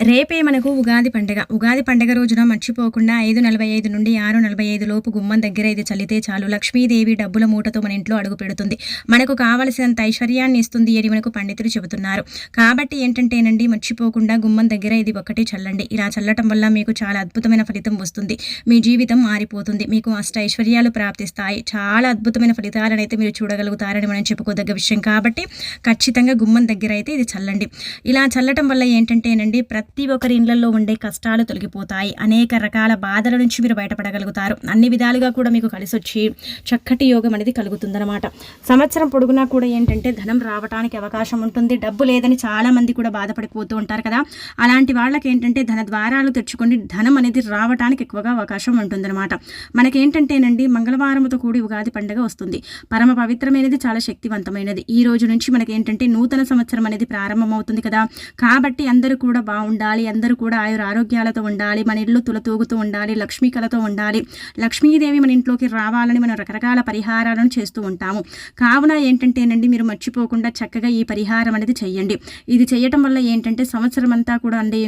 రేపే మనకు ఉగాది పండగ? ఉగాది పండగ రోజున మర్చిపోకుండా ఐదు నలభై ఐదు నుండి ఆరు నలభై ఐదు లోపు గుమ్మం దగ్గర ఇది చల్లితే చాలు. లక్ష్మీదేవి డబ్బుల మూటతో మన ఇంట్లో అడుగు పెడుతుంది. మనకు కావలసినంత ఐశ్వర్యాన్ని ఇస్తుంది అని మనకు పండితులు చెబుతున్నారు. కాబట్టి ఏంటంటేనండి మర్చిపోకుండా గుమ్మం దగ్గర ఇది ఒక్కటి చల్లండి. ఇలా చల్లటం వల్ల మీకు చాలా అద్భుతమైన ఫలితం వస్తుంది. మీ జీవితం మారిపోతుంది. మీకు అష్ట ఐశ్వర్యాలు ప్రాప్తిస్తాయి. చాలా అద్భుతమైన ఫలితాలను అయితే మీరు చూడగలుగుతారని మనం చెప్పుకోదగ్గ విషయం. కాబట్టి ఖచ్చితంగా గుమ్మం దగ్గర అయితే ఇది చల్లండి. ఇలా చల్లటం వల్ల ఏంటంటేనండి ప్రతి ప్రతి ఒక్కరి ఇళ్ళలో ఉండే కష్టాలు తొలగిపోతాయి. అనేక రకాల బాధల నుంచి మీరు బయటపడగలుగుతారు. అన్ని విధాలుగా కూడా మీకు కలిసి వచ్చి చక్కటి యోగం అనేది కలుగుతుందన్నమాట. సంవత్సరం పొడుగునా కూడా ఏంటంటే ధనం రావడానికి అవకాశం ఉంటుంది. డబ్బు లేదని చాలామంది కూడా బాధపడిపోతూ ఉంటారు కదా. అలాంటి వాళ్ళకి ఏంటంటే ధన ద్వారాలు తెచ్చుకొని ధనం అనేది రావడానికి ఎక్కువగా అవకాశం ఉంటుందన్నమాట. మనకేంటంటేనండి మంగళవారంతో కూడి ఉగాది పండుగ వస్తుంది. పరమ పవిత్రమైనది చాలా శక్తివంతమైనది. ఈ రోజు నుంచి మనకి ఏంటంటే నూతన సంవత్సరం అనేది ప్రారంభమవుతుంది కదా. కాబట్టి అందరూ కూడా బాగుండాలి. ఉండాలి అందరూ కూడా ఆయుర ఆరోగ్యాలతో ఉండాలి మన ఇల్లు తులతూగుతూ ఉండాలి లక్ష్మీ కళతో ఉండాలి. లక్ష్మీదేవి మన ఇంట్లోకి రావాలని మనం రకరకాల పరిహారాలను చేస్తూ ఉంటాము. కావున ఏంటంటేనండి మీరు మర్చిపోకుండా చక్కగా ఈ పరిహారం అనేది చెయ్యండి. ఇది చేయటం వల్ల ఏంటంటే సంవత్సరం అంతా కూడా అండి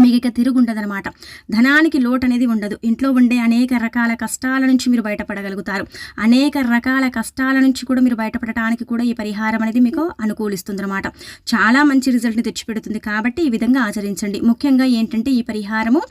మీకు ఇక తిరుగుండదనమాట. ధనానికి లోటు అనేది ఉండదు. ఇంట్లో ఉండే అనేక రకాల కష్టాల నుంచి మీరు బయటపడగలుగుతారు. అనేక రకాల కష్టాల నుంచి కూడా మీరు బయటపడటానికి కూడా ఈ పరిహారం అనేది మీకు అనుకూలిస్తుంది అనమాట చాలా మంచి రిజల్ట్ని తెచ్చిపెడుతుంది కాబట్టి ఈ విధంగా ఆచరించండి. ముఖ్యంగా ఏంటంటే ఈ పరిహారము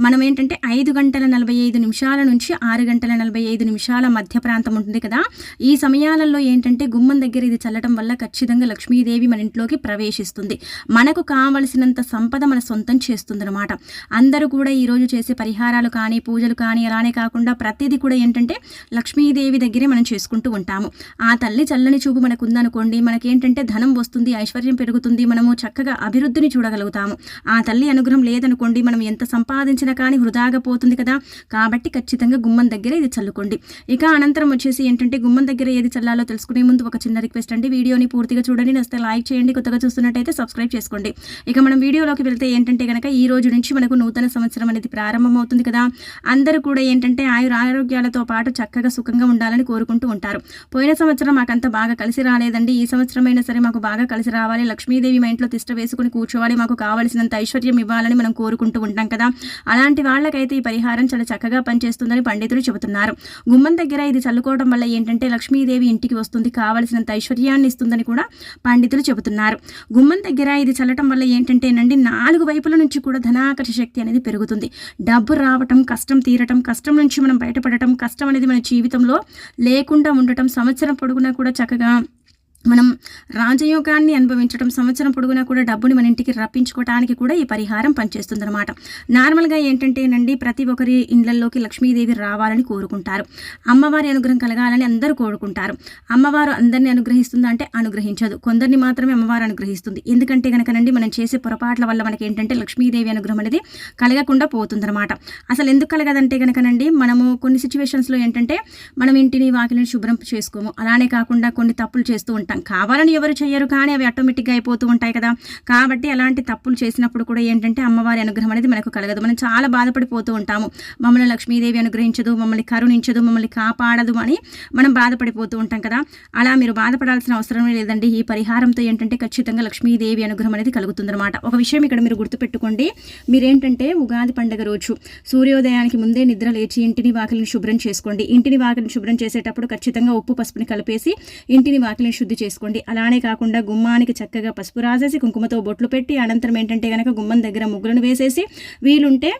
మనం ఏంటంటే ఐదు గంటల నలభై ఐదు నిమిషాల నుంచి ఆరు గంటల నలభై ఐదు నిమిషాల మధ్య ప్రాంతం ఉంటుంది కదా. ఈ సమయాలలో ఏంటంటే గుమ్మం దగ్గర ఇది చల్లటం వల్ల ఖచ్చితంగా లక్ష్మీదేవి మన ఇంట్లోకి ప్రవేశిస్తుంది. మనకు కావలసినంత సంపద మన సొంతం చేస్తుంది. వస్తుందన్నమాట అందరూ కూడా ఈరోజు చేసే పరిహారాలు కానీ పూజలు కానీ అలానే కాకుండా ప్రతిదీ కూడా ఏంటంటే లక్ష్మీదేవి దగ్గరే మనం చేసుకుంటూ ఉంటాము. ఆ తల్లి చల్లని చూపు మనకు ఉందనుకోండి మనకేంటంటే ధనం వస్తుంది ఐశ్వర్యం పెరుగుతుంది మనము చక్కగా అభివృద్ధిని చూడగలుగుతాము. ఆ తల్లి అనుగ్రహం లేదనుకోండి మనం ఎంత సంపాదించినా కానీ వృధాగా పోతుంది కదా. కాబట్టి ఖచ్చితంగా గుమ్మం దగ్గర ఇది చల్లుకోండి. ఇక అనంతరం వచ్చేసి ఏంటంటే గుమ్మం దగ్గర ఏది చల్లాలో తెలుసుకునే ముందు ఒక చిన్న రిక్వెస్ట్ అండి. వీడియోని పూర్తిగా చూడండి నస్తే లైక్ చేయండి. కొత్తగా చూస్తున్నట్టయితే సబ్స్క్రైబ్ చేసుకోండి. ఇక మనం వీడియోలోకి వెళ్తే ఏంటంటే కనుక ఈ రోజు నుంచి మనకు నూతన సంవత్సరం అనేది ప్రారంభమవుతుంది కదా. అందరూ కూడా ఏంటంటే ఆయుర ఆరోగ్యాలతో పాటు చక్కగా సుఖంగా ఉండాలని కోరుకుంటూ ఉంటారు. పోయిన సంవత్సరం మాకంత బాగా కలిసి రాలేదండి. ఈ సంవత్సరం అయినా సరే మాకు బాగా కలిసి రావాలి. లక్ష్మీదేవి మా ఇంట్లో తిష్ట వేసుకుని కూర్చోవాలి. మాకు కావలసినంత ఐశ్వర్యం ఇవ్వాలని మనం కోరుకుంటూ ఉంటాం కదా. అలాంటి వాళ్ళకైతే ఈ పరిహారం చాలా చక్కగా పనిచేస్తుందని పండితులు చెబుతున్నారు. గుమ్మం దగ్గర ఇది చల్లుకోవడం వల్ల ఏంటంటే లక్ష్మీదేవి ఇంటికి వస్తుంది. కావలసినంత ఐశ్వర్యాన్ని ఇస్తుందని కూడా పండితులు చెబుతున్నారు. గుమ్మం దగ్గర ఇది చల్లటం వల్ల ఏంటంటేనండి నాలుగు వైపుల నుంచి కూడా ధనాకర్ష శక్తి అనేది పెరుగుతుంది. డబ్బు రావటం కష్టం తీరటం కష్టం నుంచి మనం బయటపడటం కష్టం అనేది మన జీవితంలో లేకుండా ఉండటం సంవత్సరం పొడుగునా కూడా చక్కగా మనం రాజయోగాన్ని అనుభవించడం సంవత్సరం పొడుగునా కూడా డబ్బుని మన ఇంటికి రప్పించుకోవడానికి కూడా ఈ పరిహారం పనిచేస్తుంది అనమాట నార్మల్గా ఏంటంటేనండి ప్రతి ఒక్కరి ఇండ్లలోకి లక్ష్మీదేవి రావాలని కోరుకుంటారు. అమ్మవారి అనుగ్రహం కలగాలని అందరూ కోరుకుంటారు. అమ్మవారు అందరినీ అనుగ్రహిస్తుందంటే అనుగ్రహించదు. కొందరిని మాత్రమే అమ్మవారు అనుగ్రహిస్తుంది. ఎందుకంటే కనుకనండి మనం చేసే పొరపాట్ల వల్ల మనకి ఏంటంటే లక్ష్మీదేవి అనుగ్రహం అనేది కలగకుండా పోతుందన్నమాట. అసలు ఎందుకు కలగదంటే కనుకనండి మనము కొన్ని సిచ్యువేషన్స్లో ఏంటంటే మనం ఇంటిని వాకిలిని శుభ్రం చేసుకోము. అలానే కాకుండా కొన్ని తప్పులు చేస్తూ ఉంటాం. కావాలని ఎవరు చేయరు కానీ అవి ఆటోమేటిక్గా అయిపోతూ ఉంటాయి కదా. కాబట్టి అలాంటి తప్పులు చేసినప్పుడు కూడా ఏంటంటే అమ్మవారి అనుగ్రహం అనేది మనకు కలగదు. మనం చాలా బాధపడిపోతూ ఉంటాము. మమ్మల్ని లక్ష్మీదేవి అనుగ్రహించదు మమ్మల్ని కరుణించదు మమ్మల్ని కాపాడదు అని మనం బాధపడిపోతూ ఉంటాం కదా. అలా మీరు బాధపడాల్సిన అవసరం లేదండి. ఈ పరిహారంతో ఏంటంటే ఖచ్చితంగా లక్ష్మీదేవి అనుగ్రహం అనేది కలుగుతుందన్నమాట. ఒక విషయం ఇక్కడ మీరు గుర్తుపెట్టుకోండి. మీరేంటంటే ఉగాది పండుగ రోజు సూర్యోదయానికి ముందే నిద్ర లేచి ఇంటిని వాకిలిని శుభ్రం చేసుకోండి. ఇంటిని వాకిలిని శుభ్రం చేసేటప్పుడు ఖచ్చితంగా ఉప్పు పసుపుని కలిపేసి ఇంటిని వాకిలిని శుద్ధి చేసుకోండి. అలానే కాకుండా గుమ్మానికి చక్కగా పసుపు రాసేసి కుంకుమతో బొట్లు పెట్టి అనంతరం ఏంటంటే కనుక గుమ్మం దగ్గర ముగ్గులను వేసేసి వీలుంటే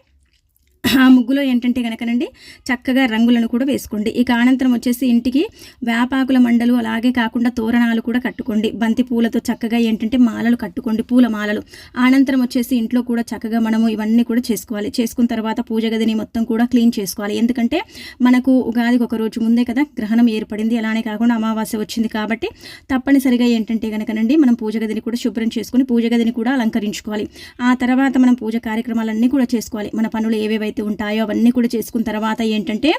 ఆ ముగ్గులో ఏంటంటే కనుకనండి చక్కగా రంగులను కూడా వేసుకోండి. ఇక అనంతరం వచ్చేసి ఇంటికి వేపాకుల మండలు అలాగే కాకుండా తోరణాలు కూడా కట్టుకోండి. బంతి పూలతో చక్కగా ఏంటంటే మాలలు కట్టుకోండి పూల మాలలు. అనంతరం వచ్చేసి ఇంట్లో కూడా చక్కగా మనము ఇవన్నీ కూడా చేసుకోవాలి. చేసుకున్న తర్వాత పూజ గదిని మొత్తం కూడా క్లీన్ చేసుకోవాలి. ఎందుకంటే మనకు ఉగాదికి ఒక రోజు ముందే కదా గ్రహణం ఏర్పడింది. అలానే కాకుండా అమావాస్య వచ్చింది కాబట్టి తప్పనిసరిగా ఏంటంటే కనుకనండి మనం పూజ గదిని కూడా శుభ్రం చేసుకుని పూజ గదిని కూడా అలంకరించుకోవాలి. ఆ తర్వాత మనం పూజ కార్యక్రమాలన్నీ కూడా చేసుకోవాలి. మన పనులు ఏవేవైతే ఏవైతే ఉంటాయో అవన్నీ కూడా చేసుకున్న తర్వాత ఏంటంటే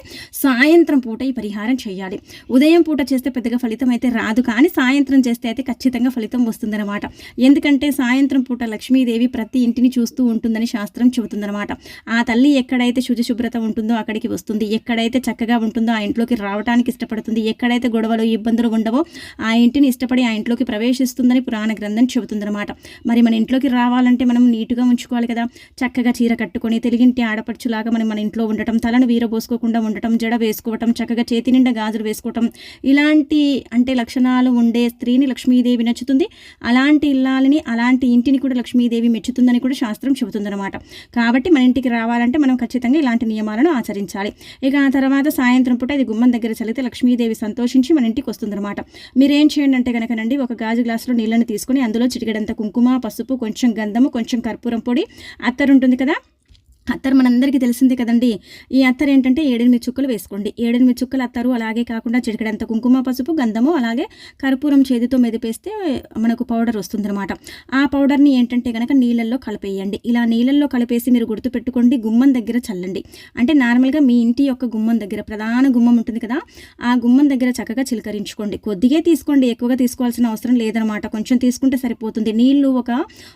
సాయంత్రం పూట ఈ పరిహారం చేయాలి. ఉదయం పూట చేస్తే పెద్దగా ఫలితం అయితే రాదు కానీ సాయంత్రం చేస్తే అయితే ఖచ్చితంగా ఫలితం వస్తుందన్నమాట. ఎందుకంటే సాయంత్రం పూట లక్ష్మీదేవి ప్రతి ఇంటిని చూస్తూ ఉంటుందని శాస్త్రం చెబుతుందన్నమాట. ఆ తల్లి ఎక్కడైతే శుభ్రత ఉంటుందో అక్కడికి వస్తుంది. ఎక్కడైతే చక్కగా ఉంటుందో ఆ ఇంట్లోకి రావడానికి ఇష్టపడుతుంది. ఎక్కడైతే గొడవలు ఇబ్బందులు ఉండవో ఆ ఇంటిని ఇష్టపడి ఆ ఇంట్లోకి ప్రవేశిస్తుందని పురాణ గ్రంథం చెబుతుందన్నమాట. మరి మన ఇంట్లోకి రావాలంటే మనం నీట్గా ఉంచుకోవాలి కదా. చక్కగా చీర కట్టుకొని తెలుగింటి ఆడపడుచులాగా మనం మన ఇంట్లో ఉండటం తలను వీరబోసుకోకుండా ఉండటం జడ వేసుకోవటం చక్కగా చేతి నిండా గాజులు వేసుకోవటం ఇలాంటి అంటే లక్షణాలు ఉండే స్త్రీని లక్ష్మీదేవి నచ్చుతుంది అలాంటి ఇల్లాలని అలాంటి ఇంటిని కూడా లక్ష్మీదేవి మెచ్చుతుందని కూడా శాస్త్రం చెబుతుందన్నమాట. కాబట్టి మన ఇంటికి రావాలంటే మనం ఖచ్చితంగా ఇలాంటి నియమాలను ఆచరించాలి. ఇక ఆ తర్వాత సాయంత్రం పూట ఇది గుమ్మం దగ్గర చలితే లక్ష్మీదేవి సంతోషించి మన ఇంటికి వస్తుందన్నమాట. మీరేం చేయండి అంటే కనుకనండి ఒక గాజు గ్లాసులో నీళ్ళని తీసుకొని అందులో చిటికడంత కుంకుమ పసుపు కొంచెం గంధము కొంచెం కర్పూరం పొడి అత్తరు ఉంటుంది కదా? అత్తరు మనందరికీ తెలిసిందే కదండి. ఈ అత్తరు ఏంటంటే ఏడెనిమిది చుక్కలు వేసుకోండి. ఏడెనిమిది చుక్కలు అత్తరు అలాగే కాకుండా చిటికడంత కుంకుమ పసుపు గంధము అలాగే కర్పూరం చేతితో మెదిపేస్తే మనకు పౌడర్ వస్తుందన్నమాట. ఆ పౌడర్ని ఏంటంటే కనుక నీళ్ళల్లో కలిపేయండి. ఇలా నీళ్ళల్లో కలిపేసి మీరు గుర్తుపెట్టుకోండి గుమ్మం దగ్గర చల్లండి. అంటే నార్మల్గా మీ ఇంటి యొక్క గుమ్మం దగ్గర ప్రధాన గుమ్మం ఉంటుంది కదా ఆ గుమ్మం దగ్గర చక్కగా చిలకరించుకోండి. కొద్దిగా తీసుకోండి ఎక్కువగా తీసుకోవాల్సిన అవసరం లేదనమాట కొంచెం తీసుకుంటే సరిపోతుంది. నీళ్ళు ఒక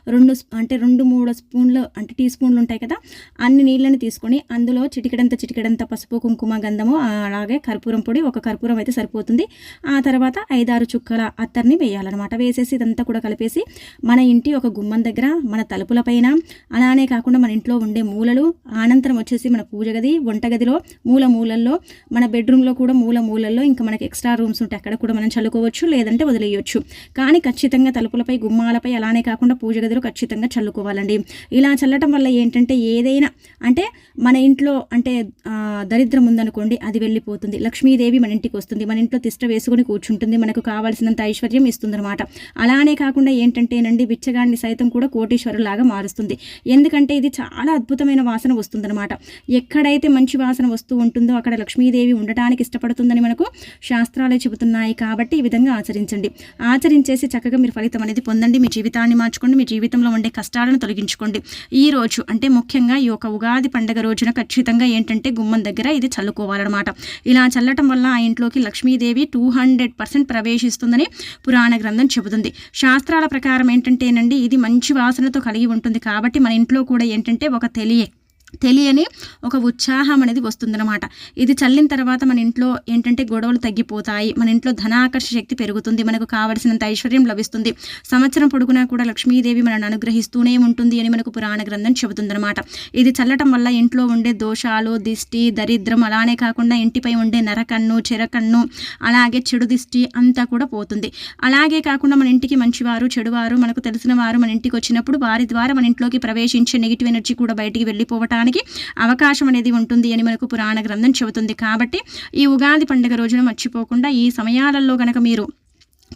రెండు అంటే రెండు మూడు స్పూన్లు అంటే టీ స్పూన్లు ఉంటాయి కదా అన్ని నీళ్ళని తీసుకొని అందులో చిటికెడంత చిటికెడంత పసుపు కుంకుమ గంధము అలాగే కర్పూరం పొడి ఒక కర్పూరం అయితే సరిపోతుంది. ఆ తర్వాత ఐదారు చుక్కల అత్తర్ని వేయాలన్నమాట. వేసేసి ఇదంతా కూడా కలిపేసి మన ఇంటి ఒక గుమ్మం దగ్గర మన తలుపుల పైన అలానే కాకుండా మన ఇంట్లో ఉండే మూలలు అనంతరం వచ్చేసి మన పూజ గది వంటగదిలో మూల మూలల్లో మన బెడ్రూమ్లో కూడా మూల మూలల్లో ఇంకా మనకి ఎక్స్ట్రా రూమ్స్ ఉంటే అక్కడ కూడా మనం చల్లుకోవచ్చు లేదంటే వదిలేయచ్చు. కానీ ఖచ్చితంగా తలుపులపై గుమ్మాలపై అలానే కాకుండా పూజ గదిలో ఖచ్చితంగా చల్లుకోవాలండి. ఇలా చల్లటం వల్ల ఏంటంటే ఏదైనా అంటే మన ఇంట్లో అంటే దరిద్రం ఉందనుకోండి అది వెళ్ళిపోతుంది. లక్ష్మీదేవి మన ఇంటికి వస్తుంది మన ఇంట్లో తిష్ట వేసుకొని కూర్చుంటుంది. మనకు కావాల్సినంత ఐశ్వర్యం ఇస్తుందన్నమాట. అలానే కాకుండా ఏంటంటేనండి బిచ్చగాడిని సైతం కూడా కోటీశ్వరులాగా మారుస్తుంది. ఎందుకంటే ఇది చాలా అద్భుతమైన వాసన వస్తుందన్నమాట. ఎక్కడైతే మంచి వాసన వస్తూ ఉంటుందో అక్కడ లక్ష్మీదేవి ఉండటానికి ఇష్టపడుతుందని మనకు శాస్త్రాలే చెబుతున్నాయి కాబట్టి ఈ విధంగా ఆచరించండి. ఆచరించేసి చక్కగా మీరు ఫలితం అనేది పొందండి. మీ జీవితాన్ని మార్చుకోండి. మీ జీవితంలో ఉండే కష్టాలను తొలగించుకోండి. ఈ రోజు అంటే ముఖ్యంగా ఒక ఉగాది పండగ రోజున ఖచ్చితంగా ఏంటంటే గుమ్మం దగ్గర ఇది చల్లుకోవాలన్నమాట. ఇలా చల్లటం వల్ల ఆ ఇంట్లోకి లక్ష్మీదేవి టూ హండ్రెడ్ పర్సెంట్ ప్రవేశిస్తుందని పురాణ గ్రంథం చెబుతుంది. శాస్త్రాల ప్రకారం ఏంటంటేనండి ఇది మంచి వాసనతో కలిగి ఉంటుంది. కాబట్టి మన ఇంట్లో కూడా ఏంటంటే ఒక తెలియ తెలియని ఒక ఉత్సాహం అనేది వస్తుందన్నమాట. ఇది చల్లిన తర్వాత మన ఇంట్లో ఏంటంటే గొడవలు తగ్గిపోతాయి. మన ఇంట్లో ధనాకర్ష శక్తి పెరుగుతుంది. మనకు కావలసినంత ఐశ్వర్యం లభిస్తుంది. సంవత్సరం పొడుగునా కూడా లక్ష్మీదేవి మనల్ని అనుగ్రహిస్తూనే ఉంటుంది అని మనకు పురాణ గ్రంథం చెబుతుందన్నమాట. ఇది చల్లటం వల్ల ఇంట్లో ఉండే దోషాలు దిష్టి దరిద్రం అలానే కాకుండా ఇంటిపై ఉండే నరకన్ను చెరకన్ను అలాగే చెడు దిష్టి అంతా కూడా పోతుంది. అలాగే కాకుండా మన ఇంటికి మంచివారు చెడువారు మనకు తెలిసిన వారు మన ఇంటికి వచ్చినప్పుడు వారి ద్వారా మన ఇంట్లోకి ప్రవేశించే నెగిటివ్ ఎనర్జీ కూడా బయటికి వెళ్ళిపోవటానికి చేయడానికి అవకాశం అనేది ఉంటుంది అని మనకు పురాణ గ్రంథం చెబుతుంది. కాబట్టి ఈ ఉగాది పండుగ రోజున మర్చిపోకుండా ఈ సమయాలలో కనుక మీరు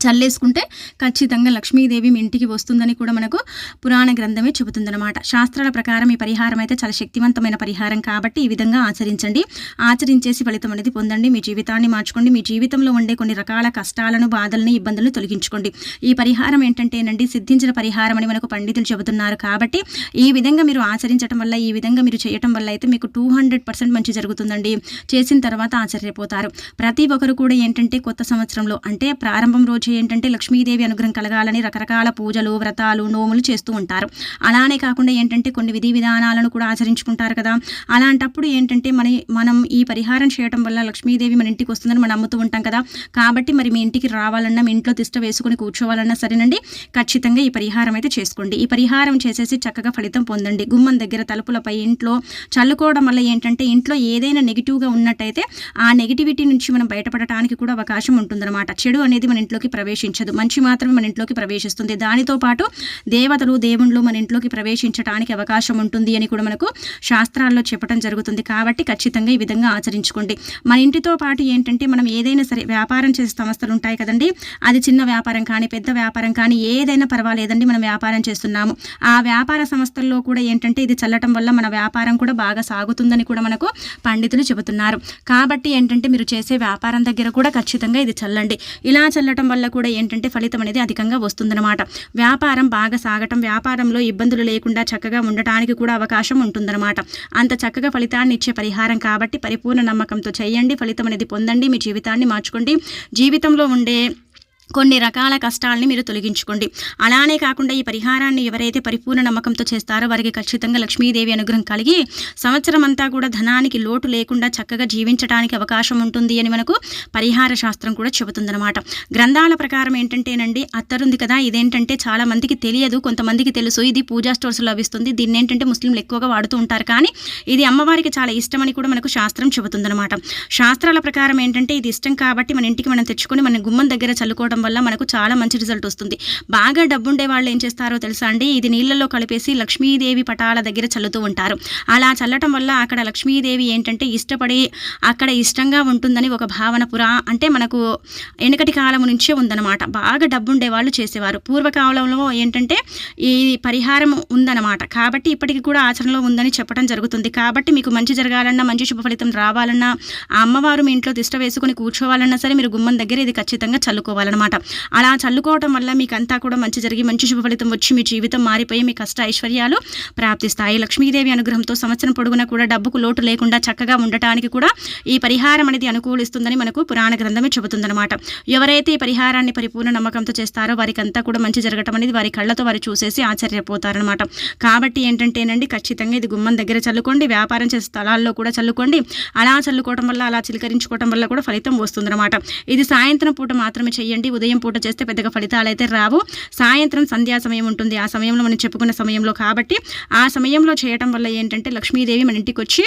చల్లేసుకుంటే ఖచ్చితంగా లక్ష్మీదేవి మీ ఇంటికి వస్తుందని కూడా మనకు పురాణ గ్రంథమే చెబుతుందన్నమాట. శాస్త్రాల ప్రకారం ఈ పరిహారం అయితే చాలా శక్తివంతమైన పరిహారం కాబట్టి ఈ విధంగా ఆచరించండి. ఆచరించేసి ఫలితం అనేది పొందండి. మీ జీవితాన్ని మార్చుకోండి. మీ జీవితంలో ఉండే కొన్ని రకాల కష్టాలను బాధల్ని ఇబ్బందులను తొలగించుకోండి. ఈ పరిహారం ఏంటంటేనండి సిద్ధించిన పరిహారం అని మనకు పండితులు చెబుతున్నారు కాబట్టి ఈ విధంగా మీరు ఆచరించడం వల్ల ఈ విధంగా మీరు చేయటం వల్ల అయితే మీకు టూ హండ్రెడ్ పర్సెంట్ మంచి జరుగుతుందండి. చేసిన తర్వాత ఆశ్చర్యపోతారు. ప్రతి ఒక్కరు కూడా ఏంటంటే కొత్త సంవత్సరంలో అంటే ప్రారంభం రోజు వచ్చి ఏంటంటే లక్ష్మీదేవి అనుగ్రహం కలగాలని రకరకాల పూజలు వ్రతాలు నోములు చేస్తూ ఉంటారు. అలానే కాకుండా ఏంటంటే కొన్ని విధి విధానాలను కూడా ఆచరించుకుంటారు కదా. అలాంటప్పుడు ఏంటంటే మన మనం ఈ పరిహారం చేయడం వల్ల లక్ష్మీదేవి మన ఇంటికి వస్తుందని మనం నమ్ముతూ ఉంటాం కదా. కాబట్టి మరి మీ ఇంటికి రావాలన్నా మీ ఇంట్లో తిష్ట వేసుకుని కూర్చోవాలన్నా సరేనండి. ఖచ్చితంగా ఈ పరిహారం అయితే చేసుకోండి. ఈ పరిహారం చేసేసి చక్కగా ఫలితం పొందండి. గుమ్మం దగ్గర తలుపులపై ఇంట్లో చల్లుకోవడం వల్ల ఏంటంటే ఇంట్లో ఏదైనా నెగిటివ్గా ఉన్నట్టయితే ఆ నెగిటివిటీ నుంచి మనం బయటపడటానికి కూడా అవకాశం ఉంటుందన్నమాట. చెడు అనేది మన ఇంట్లోకి ప్రవేశించదు. మంచి మాత్రమే మన ఇంట్లోకి ప్రవేశిస్తుంది. దానితో పాటు దేవతలు దేవుళ్ళు మన ఇంట్లోకి ప్రవేశించడానికి అవకాశం ఉంటుంది అని కూడా మనకు శాస్త్రాల్లో చెప్పడం జరుగుతుంది. కాబట్టి ఖచ్చితంగా ఈ విధంగా ఆచరించుకోండి. మన ఇంటితో పాటు ఏంటంటే మనం ఏదైనా సరే వ్యాపారం చేసే సంస్థలు ఉంటాయి కదండి. అది చిన్న వ్యాపారం కానీ పెద్ద వ్యాపారం కానీ ఏదైనా పర్వాలేదండి. మనం వ్యాపారం చేస్తున్నాము. ఆ వ్యాపార సంస్థల్లో కూడా ఏంటంటే ఇది చల్లటం వల్ల మన వ్యాపారం కూడా బాగా సాగుతుందని కూడా మనకు పండితులు చెబుతున్నారు. కాబట్టి ఏంటంటే మీరు చేసే వ్యాపారం దగ్గర కూడా ఖచ్చితంగా ఇది చల్లండి. ఇలా చల్లటం వల్ల వల్ల కూడా ఏంటంటే ఫలితం అనేది అధికంగా వస్తుందన్నమాట. వ్యాపారం బాగా సాగటం వ్యాపారంలో ఇబ్బందులు లేకుండా చక్కగా ఉండటానికి కూడా అవకాశం ఉంటుందన్నమాట. అంత చక్కగా ఫలితాన్ని ఇచ్చే పరిహారం కాబట్టి పరిపూర్ణ నమ్మకంతో చేయండి. ఫలితం అనేది పొందండి. మీ జీవితాన్ని మార్చుకోండి. జీవితంలో ఉండే కొన్ని రకాల కష్టాలని మీరు తొలగించుకోండి. అలానే కాకుండా ఈ పరిహారాన్ని ఎవరైతే పరిపూర్ణ నమ్మకంతో చేస్తారో వారికి ఖచ్చితంగా లక్ష్మీదేవి అనుగ్రహం కలిగి సంవత్సరం అంతా కూడా ధనానికి లోటు లేకుండా చక్కగా జీవించడానికి అవకాశం ఉంటుంది అని మనకు పరిహార శాస్త్రం కూడా చెబుతుందన్నమాట. గ్రంథాల ప్రకారం ఏంటంటేనండి అత్తరుంది కదా ఇదేంటంటే చాలా మందికి తెలియదు కొంతమందికి తెలుసు ఇది పూజా స్టోర్స్ లభిస్తుంది దీన్ని ఏంటంటే ముస్లింలు ఎక్కువగా వాడుతూ ఉంటారు కానీ ఇది అమ్మవారికి చాలా ఇష్టమని కూడా మనకు శాస్త్రం చెబుతుందన్నమాట. శాస్త్రాల ప్రకారం ఏంటంటే ఇది ఇష్టం కాబట్టి మన ఇంటికి మనం తెచ్చుకొని మన గుమ్మం దగ్గర చల్లుకోవడం వల్ల మనకు చాలా మంచి రిజల్ట్ వస్తుంది. బాగా డబ్బుండే వాళ్ళు ఏం చేస్తారో తెలుసా అండి? ఇది నీళ్ళల్లో కలిపేసి లక్ష్మీదేవి పటాల దగ్గర చల్లుతూ ఉంటారు. అలా చల్లటం వల్ల అక్కడ లక్ష్మీదేవి ఏంటంటే ఇష్టపడి అక్కడ ఇష్టంగా ఉంటుందని ఒక భావన పురా అంటే మనకు వెనకటి కాలం నుంచే ఉందన్నమాట. బాగా డబ్బుండే వాళ్ళు చేసేవారు. పూర్వకాలంలో ఏంటంటే ఈ పరిహారం ఉందన్నమాట. కాబట్టి ఇప్పటికి కూడా ఆచరణలో ఉందని చెప్పడం జరుగుతుంది. కాబట్టి మీకు మంచి జరగాలన్నా మంచి శుభ ఫలితం రావాలన్నా ఆ అమ్మవారు మీ ఇంట్లో తిష్ట వేసుకుని కూర్చోవాలన్నా సరే మీరు గుమ్మం దగ్గర ఇది ఖచ్చితంగా చల్లుకోవాలన్నమాట. అలా చల్లుకోవటం వల్ల మీకు అంతా కూడా మంచి జరిగి మంచి శుభ ఫలితం వచ్చి మీ జీవితం మారిపోయి మీ కష్ట ఐశ్వర్యాలు ప్రాప్తిస్తాయి. లక్ష్మీదేవి అనుగ్రహంతో సంవత్సరం పొడుగునా కూడా డబ్బుకు లోటు లేకుండా చక్కగా ఉండటానికి కూడా ఈ పరిహారం అనేది అనుకూలిస్తుందని మనకు పురాణ గ్రంథమే చెబుతుందన్నమాట. ఎవరైతే ఈ పరిహారాన్ని పరిపూర్ణ నమ్మకంతో చేస్తారో వారికి అంతా కూడా మంచి జరగటం అనేది వారి కళ్ళతో వారు చూసేసి ఆశ్చర్యపోతారనమాట కాబట్టి ఏంటంటేనండి ఖచ్చితంగా ఇది గుమ్మం దగ్గర చల్లుకోండి వ్యాపారం చేసే స్థలాల్లో కూడా చల్లుకోండి. అలా చల్లుకోవటం వల్ల అలా చిలకరించుకోవటం వల్ల కూడా ఫలితం వస్తుందన్నమాట. ఇది సాయంత్రం పూట మాత్రమే చేయండి ఉదయం పూట చేస్తే పెద్దగా ఫలితాలు అయితే రావు. సాయంత్రం సంధ్యా సమయం ఉంటుంది. ఆ సమయంలో మనం చెప్పుకున్న సమయంలో కాబట్టి ఆ సమయంలో చేయటం వల్ల ఏంటంటే లక్ష్మీదేవి మన ఇంటికి వచ్చి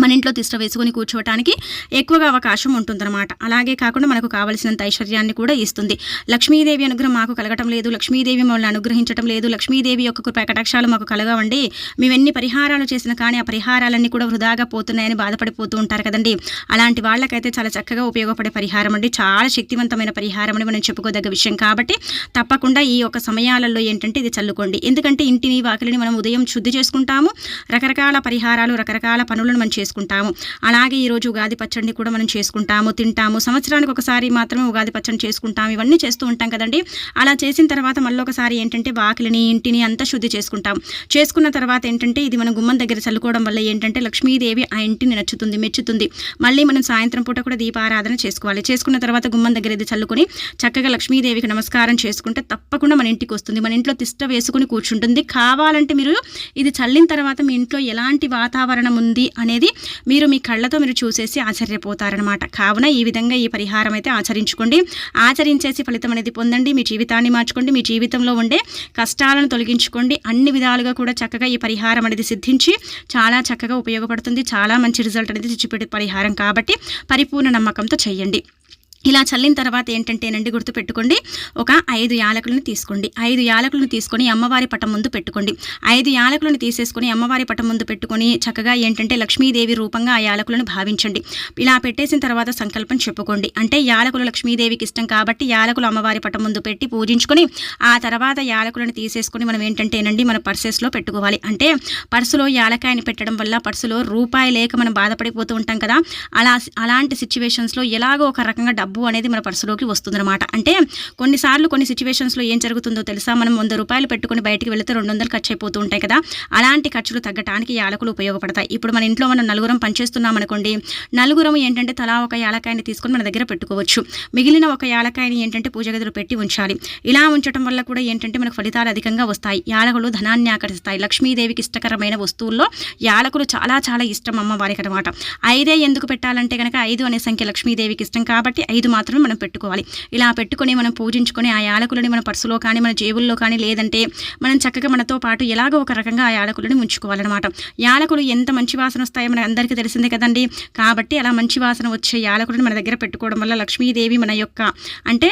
మన ఇంట్లో తిష్ట వేసుకొని కూర్చోవటానికి ఎక్కువగా అవకాశం ఉంటుందన్నమాట. అలాగే కాకుండా మనకు కావలసినంత ఐశ్వర్యాన్ని కూడా ఇస్తుంది. లక్ష్మీదేవి అనుగ్రహం మాకు కలగటం లేదు. లక్ష్మీదేవి మమ్మల్ని అనుగ్రహించడం లేదు. లక్ష్మీదేవి యొక్క కృప కటాక్షాలు మాకు కలగవండి. మేము ఎన్ని పరిహారాలు చేసినా కానీ ఆ పరిహారాలన్నీ కూడా వృధాగా పోతున్నాయని బాధపడిపోతూ ఉంటారు కదండి. అలాంటి వాళ్ళకైతే చాలా చక్కగా ఉపయోగపడే పరిహారం అండి. చాలా శక్తివంతమైన పరిహారం అని మనం చెప్పుకోదగ్గ విషయం కాబట్టి తప్పకుండా ఈ యొక్క సమయాలలో ఏంటంటే ఇది చల్లుకోండి. ఎందుకంటే ఇంటిని వాకిలిని మనం ఉదయం శుద్ధి చేసుకుంటాము. రకరకాల పరిహారాలు రకరకాల పనులను మనం చేసుకుంటాము. అలాగే ఈరోజు ఉగాది పచ్చడిని కూడా మనం చేసుకుంటాము తింటాము. సంవత్సరానికి ఒకసారి మాత్రమే ఉగాది పచ్చడి చేసుకుంటాము. ఇవన్నీ చేస్తూ ఉంటాం కదండి. అలా చేసిన తర్వాత మళ్ళీ ఒకసారి ఏంటంటే వాకిలిని ఇంటిని అంతా శుద్ధి చేసుకుంటాం. చేసుకున్న తర్వాత ఏంటంటే ఇది మనం గుమ్మం దగ్గర చల్లుకోవడం వల్ల ఏంటంటే లక్ష్మీదేవి ఆ ఇంటిని నచ్చుతుంది మెచ్చుతుంది. మళ్ళీ మనం సాయంత్రం పూట కూడా దీపారాధన చేసుకోవాలి. చేసుకున్న తర్వాత గుమ్మం దగ్గర ఇది చల్లుకొని చక్కగా లక్ష్మీదేవికి నమస్కారం చేసుకుంటే తప్పకుండా మన ఇంటికి వస్తుంది. మన ఇంట్లో తిష్ట వేసుకుని కూర్చుంటుంది. కావాలంటే మీరు ఇది చల్లిన తర్వాత మీ ఇంట్లో ఎలాంటి వాతావరణం ఉంది అనేది మీరు మీ కళ్ళతో మీరు చూసేసి ఆశ్చర్యపోతారనమాట కావున ఈ విధంగా ఈ పరిహారం అయితే ఆచరించుకోండి. ఆచరించేసి ఫలితం అనేది పొందండి. మీ జీవితాన్ని మార్చుకోండి. మీ జీవితంలో ఉండే కష్టాలను తొలగించుకోండి. అన్ని విధాలుగా కూడా చక్కగా ఈ పరిహారం అనేది సిద్ధించి చాలా చక్కగా ఉపయోగపడుతుంది. చాలా మంచి రిజల్ట్ అనేది తెచ్చిపెట్టే పరిహారం కాబట్టి పరిపూర్ణ నమ్మకంతో చేయండి. ఇలా చల్లిన తర్వాత ఏంటంటేనండి గుర్తుపెట్టుకోండి ఒక ఐదు యాలకులను తీసుకోండి. ఐదు యాలకులను తీసుకొని అమ్మవారి పటం ముందు పెట్టుకోండి. ఐదు యాలకులను తీసేసుకొని అమ్మవారి పటం ముందు పెట్టుకొని చక్కగా ఏంటంటే లక్ష్మీదేవి రూపంగా ఆ యాలకులను భావించండి. ఇలా పెట్టేసిన తర్వాత సంకల్పం చెప్పుకోండి. అంటే యాలకులు లక్ష్మీదేవికి ఇష్టం కాబట్టి యాలకులు అమ్మవారి పటం ముందు పెట్టి పూజించుకొని ఆ తర్వాత యాలకులను తీసేసుకొని మనం ఏంటంటేనండి మన పర్సెస్లో పెట్టుకోవాలి. అంటే పర్సులో యాలకాయని పెట్టడం వల్ల పర్సులో రూపాయి లేక మనం బాధపడిపోతూ ఉంటాం కదా. అలా అలాంటి సిచ్యువేషన్స్లో ఎలాగో ఒక రకంగా డబ్బు అనేది మన పర్సులోకి వస్తుందన్నమాట. అంటే కొన్నిసార్లు కొన్ని సిచ్యువేషన్స్లో ఏం జరుగుతుందో తెలుసా? మనం వంద రూపాయలు పెట్టుకుని బయటికి వెళితే రెండు వందలు ఖర్చు అయిపోతూ ఉంటాయి కదా? అలాంటి ఖర్చులు తగ్గటానికి యాలకులు ఉపయోగపడతాయి. ఇప్పుడు మన ఇంట్లో మనం నలుగురం పనిచేస్తున్నాం అనుకోండి నలుగురం ఏంటంటే తలా ఒక యాలకాయని తీసుకొని మన దగ్గర పెట్టుకోవచ్చు. మిగిలిన ఒక యాలకాయని ఏంటంటే పూజ గదిలో పెట్టి ఉంచాలి. ఇలా ఉంచడం వల్ల కూడా ఏంటంటే మనకు ఫలితాలు అధికంగా వస్తాయి. యాలకులు ధనాన్ని ఆకర్షిస్తాయి లక్ష్మీదేవికి ఇష్టకరమైన వస్తువుల్లో యాలకులు చాలా చాలా ఇష్టం అమ్మవారికి అనమాట ఐదే ఎందుకు పెట్టాలంటే కనుక ఐదు అనే సంఖ్య లక్ష్మీదేవికి ఇష్టం కాబట్టి ఐదు మాత్రమే మనం పెట్టుకోవాలి. ఇలా పెట్టుకొని మనం పూజించుకొని ఆ యాలకులని మన పర్సులో కానీ మన జేబుల్లో కానీ లేదంటే మనం చక్కగా మనతో పాటు ఎలాగో ఒక రకంగా ఆ యాలకులని ఉంచుకోవాలన్నమాట యాలకులు ఎంత మంచి వాసన వస్తాయో మన అందరికీ తెలిసిందే కదండి. కాబట్టి అలా మంచి వాసన వచ్చే యాలకులను మన దగ్గర పెట్టుకోవడం వల్ల లక్ష్మీదేవి మన యొక్క అంటే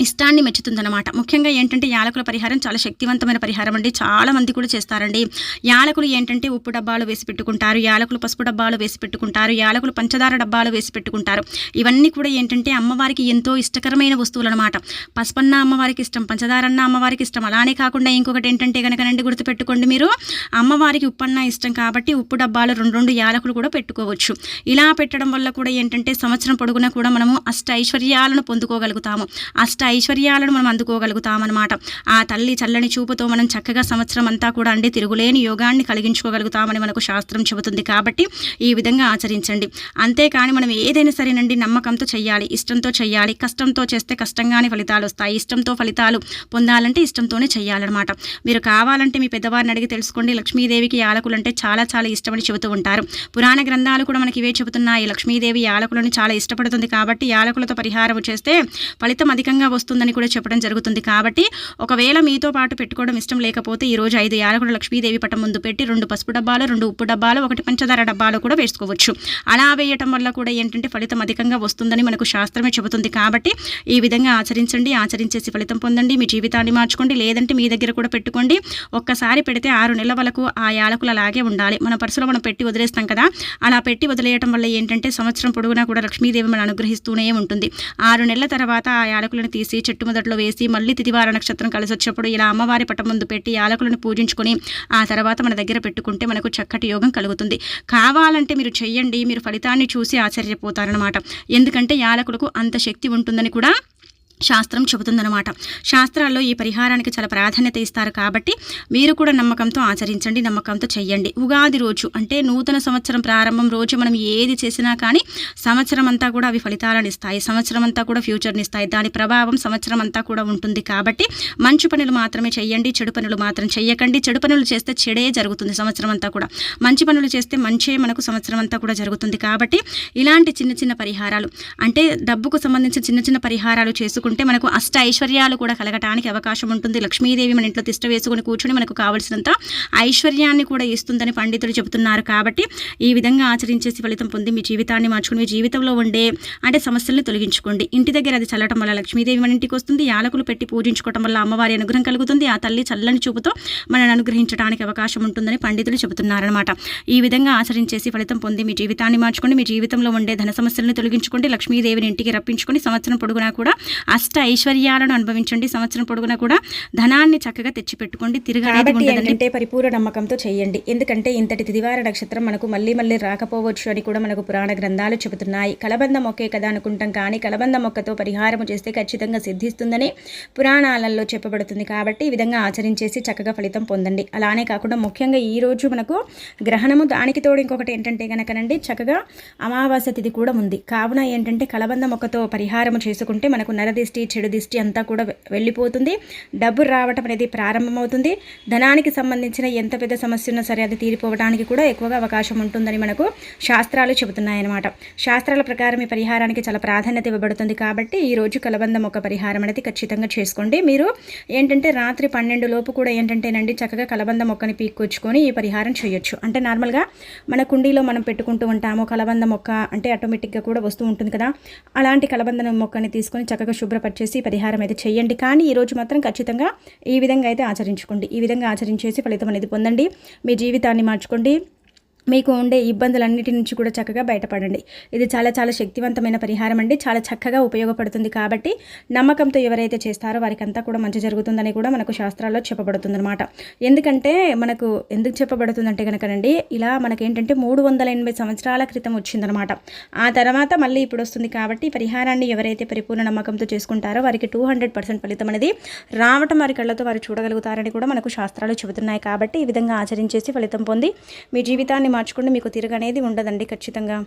ఇష్టాన్ని మెచ్చుతుందన్నమాట. ముఖ్యంగా ఏంటంటే యాలకుల పరిహారం చాలా శక్తివంతమైన పరిహారం అండి. చాలా మంది కూడా చేస్తారండి. యాలకులు ఏంటంటే ఉప్పు డబ్బాలు వేసి పెట్టుకుంటారు యాలకులు పసుపు డబ్బాలు వేసి పెట్టుకుంటారు యాలకులు పంచదార డబ్బాలు వేసి పెట్టుకుంటారు. ఇవన్నీ కూడా ఏంటంటే అమ్మవారికి ఎంతో ఇష్టకరమైన వస్తువులు అనమాట పసుపన్న అమ్మవారికి ఇష్టం పంచదారన్న అమ్మవారికి ఇష్టం. అలానే కాకుండా ఇంకొకటి ఏంటంటే కనుకనండి గుర్తుపెట్టుకోండి మీరు అమ్మవారికి ఉప్పన్న ఇష్టం కాబట్టి ఉప్పు డబ్బాలు రెండు రెండు యాలకులు కూడా పెట్టుకోవచ్చు. ఇలా పెట్టడం వల్ల కూడా ఏంటంటే సంవత్సరం పొడుగునా కూడా మనము అష్ట ఐశ్వర్యాలను పొందుకోగలుగుతాము. అష్ట ఐశ్వర్యాలను మనం అందుకోగలుగుతామన్నమాట. ఆ తల్లి చల్లని చూపుతో మనం చక్కగా సంవత్సరం అంతా కూడా అండి తిరుగులేని యోగాన్ని కలిగించుకోగలుగుతామని మనకు శాస్త్రం చెబుతుంది కాబట్టి ఈ విధంగా ఆచరించండి. అంతేకాని మనం ఏదైనా సరేనండి నమ్మకంతో చేయాలి ఇష్టంతో చేయాలి కష్టంతో చేస్తే కష్టంగానే ఫలితాలు వస్తాయి ఇష్టంతో ఫలితాలు పొందాలంటే ఇష్టంతోనే చేయాలన్నమాట మీరు కావాలంటే మీ పెద్దవారిని అడిగి తెలుసుకోండి. లక్ష్మీదేవికి యాలకులు అంటే చాలా చాలా ఇష్టమని చెబుతూ ఉంటారు. పురాణ గ్రంథాలు కూడా మనకి ఇవే చెబుతున్నాయి. లక్ష్మీదేవి యాలకులను చాలా ఇష్టపడుతుంది కాబట్టి యాలకులతో పరిహారం చేస్తే ఫలితం అధికంగా వస్తుందని కూడా చెప్పడం జరుగుతుంది. కాబట్టి ఒకవేళ మీతో పాటు పెట్టుకోవడం ఇష్టం లేకపోతే ఈ రోజు ఐదు యాలకులు లక్ష్మీదేవి పటం ముందు పెట్టి రెండు పసుపు డబ్బాలు రెండు ఉప్పు డబ్బాలు ఒకటి పంచదార డబ్బాలు కూడా వేసుకోవచ్చు. అలా వేయటం వల్ల కూడా ఏంటంటే ఫలితం అధికంగా వస్తుందని మనకు శాస్త్రమే చెబుతుంది. కాబట్టి ఈ విధంగా ఆచరించండి ఆచరించేసి ఫలితం పొందండి. మీ జీవితాన్ని మార్చుకోండి. లేదంటే మీ దగ్గర కూడా పెట్టుకోండి. ఒక్కసారి పెడితే ఆరు నెలల వరకు ఆ యాలకులు అలాగే ఉండాలి. మన పర్సులో మనం పెట్టి వదిలేస్తాం కదా. అలా పెట్టి వదిలేయటం వల్ల ఏంటంటే సంవత్సరం పొడుగునా కూడా లక్ష్మీదేవి మనం అనుగ్రహిస్తూనే ఉంటుంది. ఆరు నెలల తర్వాత ఆ యాలకులను తీసి చెట్టు మొదట్లో వేసి మళ్ళీ తిదివార నక్షత్రం కలిసి వచ్చినప్పుడు ఇలా అమ్మవారి పట్టం ముందు పెట్టి యాలకులను పూజించుకొని ఆ తర్వాత మన దగ్గర పెట్టుకుంటే మనకు చక్కటి యోగం కలుగుతుంది. కావాలంటే మీరు చెయ్యండి. మీరు ఫలితాన్ని చూసి ఆశ్చర్యపోతారనమాట ఎందుకంటే యాలకులకు అంత శక్తి ఉంటుందని కూడా శాస్త్రం చెబుతుందన్నమాట. శాస్త్రాల్లో ఈ పరిహారానికి చాలా ప్రాధాన్యత ఇస్తారు కాబట్టి మీరు కూడా నమ్మకంతో ఆచరించండి నమ్మకంతో చెయ్యండి. ఉగాది రోజు అంటే నూతన సంవత్సరం ప్రారంభం రోజు మనం ఏది చేసినా కానీ సంవత్సరం అంతా కూడా అవి ఫలితాలను ఇస్తాయి. సంవత్సరం అంతా కూడా ఫ్యూచర్ని ఇస్తాయి. దాని ప్రభావం సంవత్సరం అంతా కూడా ఉంటుంది కాబట్టి మంచి పనులు మాత్రమే చెయ్యండి చెడు పనులు మాత్రం చెయ్యకండి. చెడు పనులు చేస్తే చెడే జరుగుతుంది సంవత్సరం అంతా కూడా. మంచి పనులు చేస్తే మంచే మనకు సంవత్సరం అంతా కూడా జరుగుతుంది కాబట్టి ఇలాంటి చిన్న చిన్న పరిహారాలు అంటే డబ్బుకు సంబంధించిన చిన్న చిన్న పరిహారాలు చేసుకుంటే మనకు అష్ట ఐశ్వర్యాలు కూడా కలగటానికి అవకాశం ఉంటుంది. లక్ష్మీదేవి మన ఇంట్లో తిష్ట వేసుకుని కూర్చొని మనకు కావలసినంత ఐశ్వర్యాన్ని కూడా ఇస్తుందని పండితులు చెబుతున్నారు. కాబట్టి ఈ విధంగా ఆచరించేసి ఫలితం పొంది మీ జీవితాన్ని మార్చుకుని మీ జీవితంలో ఉండే అంటే సమస్యలను తొలగించుకోండి. ఇంటి దగ్గర అది చల్లటం వల్ల లక్ష్మీదేవి మన ఇంటికి వస్తుంది. యాలకులు పెట్టి పూజించుకోవటం వల్ల అమ్మవారి అనుగ్రహం కలుగుతుంది. ఆ తల్లి చల్లని చూపుతో మనల్ని అనుగ్రహించడానికి అవకాశం ఉంటుందని పండితులు చెబుతున్నారనమాట ఈ విధంగా ఆచరించేసి ఫలితం పొంది మీ జీవితాన్ని మార్చుకోండి. మీ జీవితంలో ఉండే ధన సమస్యలను తొలగించుకోండి. లక్ష్మీదేవిని ఇంటికి రప్పించుకొని సంవత్సరం పొడుగునా కూడా అష్ట ఐశ్వర్యాలను అనుభవించండి. సంవత్సరం పొడుగునా కూడా ధనాన్ని చక్కగా తెచ్చిపెట్టుకోండి. తిరగనేది అంటే పరిపూర్ణ నమ్మకంతో చేయండి. ఎందుకంటే ఇంతటి తిదివార నక్షత్రం మనకు మళ్ళీ మళ్ళీ రాకపోవచ్చు అని కూడా మనకు పురాణ గ్రంథాలు చెబుతున్నాయి. కలబంద మొక్కే కదా అనుకుంటాం కానీ కలబంద మొక్కతో పరిహారం చేస్తే ఖచ్చితంగా సిద్ధిస్తుందని పురాణాలలో చెప్పబడుతుంది. కాబట్టి ఈ విధంగా ఆచరించేసి చక్కగా ఫలితం పొందండి. అలానే కాకుండా ముఖ్యంగా ఈ రోజు మనకు గ్రహణము దానికి తోడు ఇంకొకటి ఏంటంటే కనుకనండి చక్కగా అమావాస్య తిథి కూడా ఉంది. కావున ఏంటంటే కలబంద మొక్కతో పరిహారం చేసుకుంటే మనకు నరదిష్టి చెడు దిష్టి అంతా కూడా వెళ్ళిపోతుంది. డబ్బు రావటం అనేది ప్రారంభమవుతుంది. ధనానికి సంబంధించిన ఎంత పెద్ద సమస్య ఉన్నా సరే అది తీరిపోవడానికి కూడా ఎక్కువగా అవకాశం ఉంటుందని మనకు శాస్త్రాలు చెబుతున్నాయన్నమాట. శాస్త్రాల ప్రకారం ఈ పరిహారానికి చాలా ప్రాధాన్యత ఇవ్వబడుతుంది కాబట్టి ఈ రోజు కలబంద మొక్క పరిహారం అనేది ఖచ్చితంగా చేసుకోండి. మీరు ఏంటంటే రాత్రి పన్నెండు లోపు కూడా ఏంటంటేనండి చక్కగా కలబంద మొక్కని పీక్కొచ్చుకొని ఈ పరిహారం చేయొచ్చు. అంటే నార్మల్గా మన కుండీలో మనం పెట్టుకుంటూ ఉంటాము కలబంద మొక్క అంటే ఆటోమేటిక్గా కూడా వస్తూ ఉంటుంది కదా. అలాంటి కలబంద మొక్కని తీసుకొని చక్కగా శుభ్రపరిచేసి పరిహారం అయితే చేయండి. కానీ ఈరోజు మాత్రం ఖచ్చితంగా ఈ విధంగా అయితే ఆచరించుకోండి. ఈ విధంగా ఆచరించేసి ఫలితం అనేది పొందండి. మీ జీవితాన్ని మార్చుకోండి. మీకు ఉండే ఇబ్బందులన్నిటి నుంచి కూడా చక్కగా బయటపడండి. ఇది చాలా చాలా శక్తివంతమైన పరిహారం అండి. చాలా చక్కగా ఉపయోగపడుతుంది కాబట్టి నమ్మకంతో ఎవరైతే చేస్తారో వారికి అంతా కూడా మంచి జరుగుతుందని కూడా మనకు శాస్త్రాల్లో చెప్పబడుతుందన్నమాట. ఎందుకంటే మనకు ఎందుకు చెప్పబడుతుందంటే కనుకనండి ఇలా మనకేంటంటే మూడు వందల ఎనభై సంవత్సరాల క్రితం వచ్చిందనమాట ఆ తర్వాత మళ్ళీ ఇప్పుడు వస్తుంది కాబట్టి పరిహారాన్ని ఎవరైతే పరిపూర్ణ నమ్మకంతో చేసుకుంటారో వారికి టూ హండ్రెడ్ పర్సెంట్ ఫలితం అనేది రావటం వారి కళ్ళతో వారు చూడగలుగుతారని కూడా మనకు శాస్త్రాలు చెబుతున్నాయి కాబట్టి ఈ విధంగా ఆచరించేసి ఫలితం పొంది మీ జీవితాన్ని మార్చుకుంటే మీకు తిరగనేది ఉండదండి ఖచ్చితంగా.